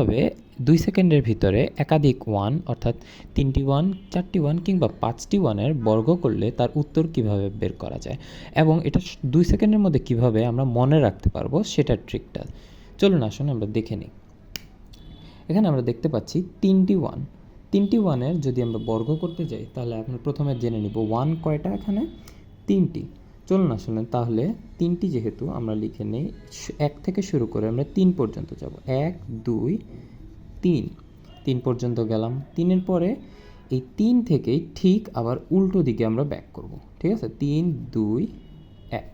এভাবে দুই সেকেন্ডের ভিতরে একাধিক ওয়ান অর্থাৎ তিনটি ওয়ান চারটি ওয়ান কিংবা পাঁচটি ওয়ানের বর্গ করলে তার উত্তর কীভাবে বের করা যায়? এবং এটা দুই সেকেন্ডের মধ্যে কীভাবে আমরা মনে রাখতে পারব সেটার ট্রিকটা চলুন আসুন, আমরা দেখে নিই। এখানে আমরা দেখতে পাচ্ছি তিনটি ওয়ান তিনটি ওয়ানের যদি আমরা বর্গ করতে যাই, তাহলে আমরা প্রথমে জেনে নিব ওয়ান কয়টা এখানে? তিনটি। চলুন আসলে তাহলে তিনটি যেহেতু আমরা লিখে নিই এক থেকে শুরু করে আমরা তিন পর্যন্ত যাব। এক, দুই, তিন। তিন পর্যন্ত গেলাম। তিনের পরে এই তিন থেকেই ঠিক আবার উল্টো দিকে আমরা ব্যাক করব। ঠিক আছে? তিন, দুই, এক।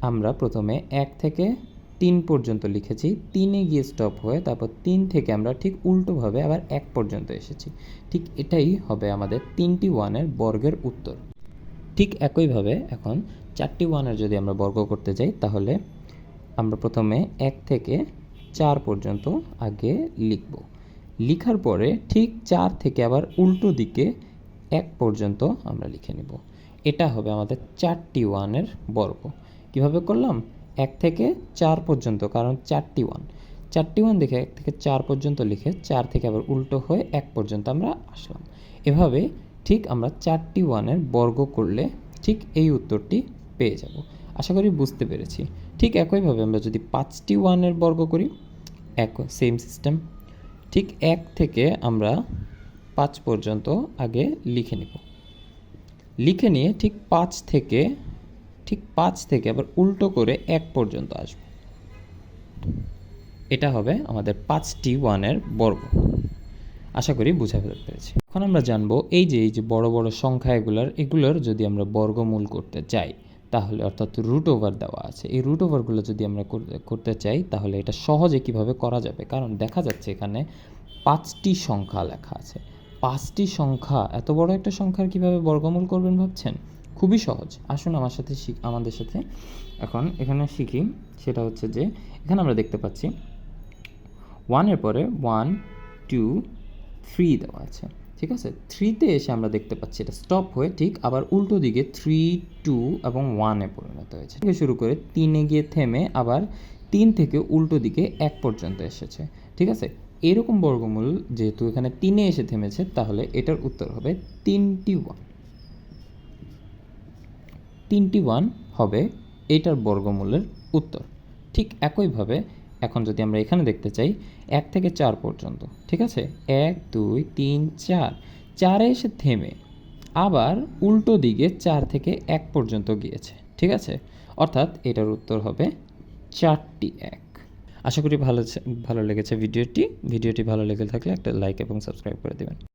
আমরা প্রথমে এক থেকে তিন পর্যন্ত লিখেছি। তিনে গিয়ে স্টপ হয়ে তারপর তিন থেকে আমরা ঠিক উল্টোভাবে আবার এক পর্যন্ত এসেছি। ঠিক এটাই হবে আমাদের তিনটি ওয়ানের বর্গের উত্তর। ঠিক একইভাবে এখন চারটি ওয়ানের যদি আমরা বর্গ করতে যাই, তাহলে আমরা প্রথমে এক থেকে চার পর্যন্ত আগে লিখব। লিখার পরে ঠিক চার থেকে আবার উল্টো দিকে এক পর্যন্ত আমরা লিখে নেব। এটা হবে আমাদের চারটি ওয়ানের বর্গ। কীভাবে করলাম? এক থেকে চার পর্যন্ত, কারণ চারটি ওয়ান চারটি ওয়ান দেখে এক থেকে চার পর্যন্ত লিখে চার থেকে আবার উল্টো হয়ে এক পর্যন্ত আমরা আসলাম। এভাবে ঠিক আমরা চারটি ওয়ানের বর্গ করলে ঠিক এই উত্তরটি পেয়ে যাব। আশা করি বুঝতে পেরেছি। ঠিক একইভাবে আমরা যদি পাঁচটি ওয়ানের বর্গ করি, এক সেম সিস্টেম ঠিক এক থেকে আমরা পাঁচ পর্যন্ত আগে লিখে নেব। লিখে নিয়ে ঠিক পাঁচ থেকে, ঠিক পাঁচ থেকে আবার উল্টো করে এক পর্যন্ত আসব। এটা হবে আমাদের পাঁচটি ওয়ানের বর্গ। আশা করি বুঝা পেরেছি। এখন আমরা জানব এই যে এই যে বড় বড় সংখ্যা এগুলোর এগুলোর যদি আমরা বর্গমূল করতে চাই, তাহলে অর্থাৎ রুট ওভার দেওয়া আছে। এই রুট ওভারগুলো যদি আমরা করতে- চাই, তাহলে এটা সহজে কীভাবে করা যাবে? কারণ দেখা যাচ্ছে এখানে পাঁচটি সংখ্যা লেখা আছে। পাঁচটি সংখ্যা, এত বড় একটা সংখ্যার কীভাবে বর্গমূল করবেন ভাবছেন? খুবই সহজ। আসুন আমার সাথে আমাদের সাথে এখন এখানে শিখি। সেটা হচ্ছে যে, এখানে আমরা দেখতে পাচ্ছি ওয়ানের পরে ওয়ান টু থ্রি দেওয়া আছে, ঠিক আছে? থ্রিতে এসে আমরা দেখতে পাচ্ছি এটা স্টপ হয়ে ঠিক আবার উল্টো দিকে থ্রি টু এবং ওয়ানে পরিণত হয়েছে। থেকে শুরু করে তিনে গিয়ে থেমে আবার তিন থেকে উল্টো দিকে এক পর্যন্ত এসেছে, ঠিক আছে? এরকম বর্গমূল যেহেতু এখানে তিনে এসে থেমেছে, তাহলে এটার উত্তর হবে তিনটি ওয়ান তিনটি ওয়ান হবে এটার বর্গমূলের উত্তর। ঠিক একইভাবে এখন যদি আমরা এখানে দেখতে চাই, এক থেকে চার পর্যন্ত, ঠিক আছে? এক, দুই, তিন, চার। চারে এসে থেমে, আবার উল্টো দিকে চার থেকে এক পর্যন্ত গিয়েছে, ঠিক আছে? অর্থাৎ এটার উত্তর হবে চারটি এক। আশা করি ভালো ভালো লেগেছে ভিডিওটি। ভিডিওটি ভালো লেগে থাকলে একটা লাইক এবং সাবস্ক্রাইব করে দেবেন।